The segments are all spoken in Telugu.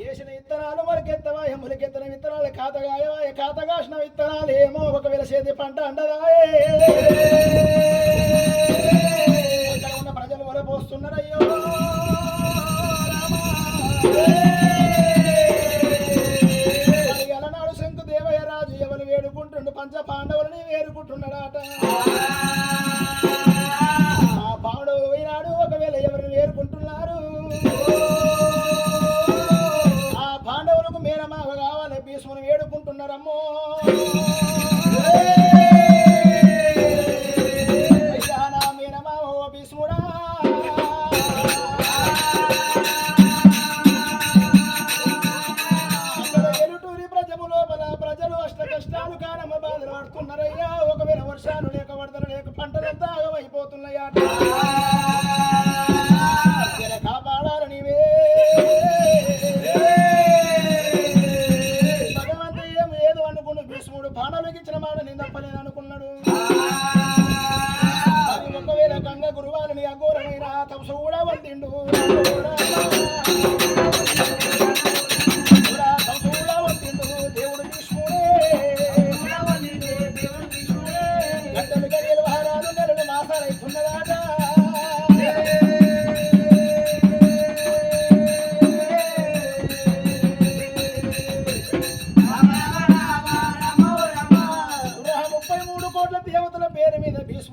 చేసిన విత్తనాలు మరికెత్తవా? ఎములకెత్తన విత్తనాలు కాతగాయవా? కాతగాసిన విత్తనాలు? ఏమో ఒకవేళ చేతి పంట అండదాయే ఉన్న ప్రజలు వల పోస్తున్నారయ్యో నాడు శంకు దేవయ్య రాజు ఎవరు వేడుకుంటుండు? పంచ పాండవులని వేడుకుంటున్నాడట. amor.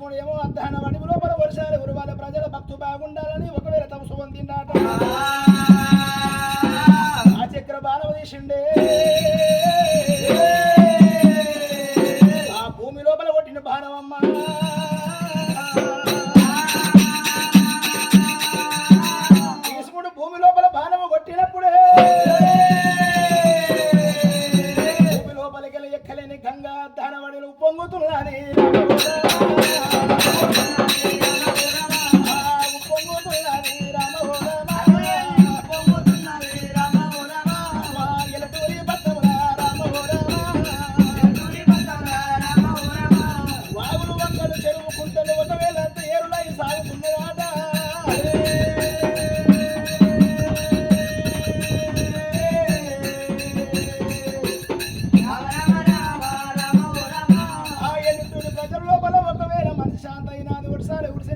లక్ష్మణుడు ఏమో అద్దహన వడివి లోపల వర్షాలు గురువాల ప్రజల భక్తు బాగుండాలని ఒకవేళ తమ శుభం తిన్నాట ఆ చక్ర బాణవ తీసిండే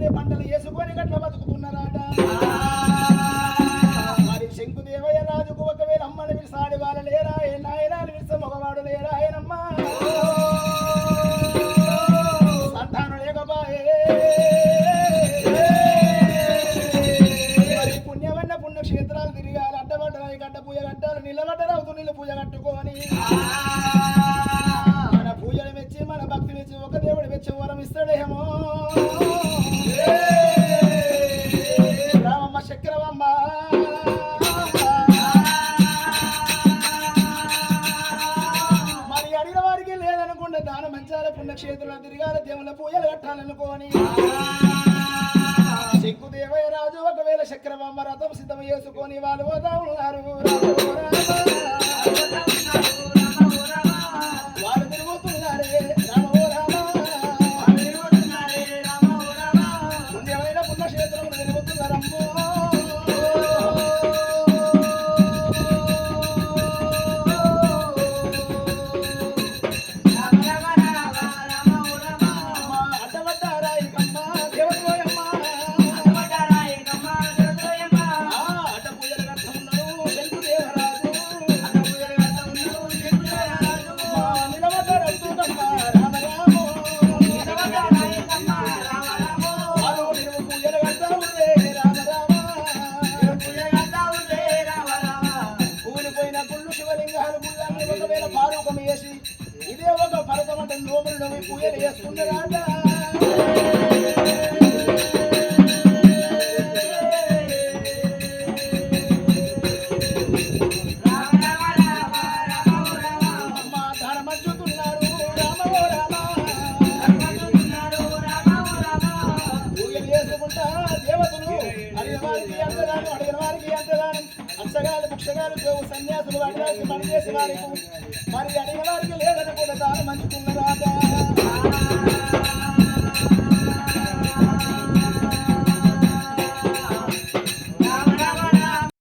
పంటలు దేశాల పుణ్యక్షేత్రాలు తిరగాల దేవుల పూజలు కట్టాలనుకోని. శంకుదేవయ్య రాజు ఒకవేళ శక్రవామ రథం సిద్ధం చేసుకొని వాళ్ళు పోతా ఉన్నారు నోములు నవ్వి పూజలు చేసుకున్నారాట అచ్చగాలు పుక్షగాలు దేవు సన్యాసులు అడిగాల్సి పని వారికి మరి అడిగిన వారికి లేదని కూడా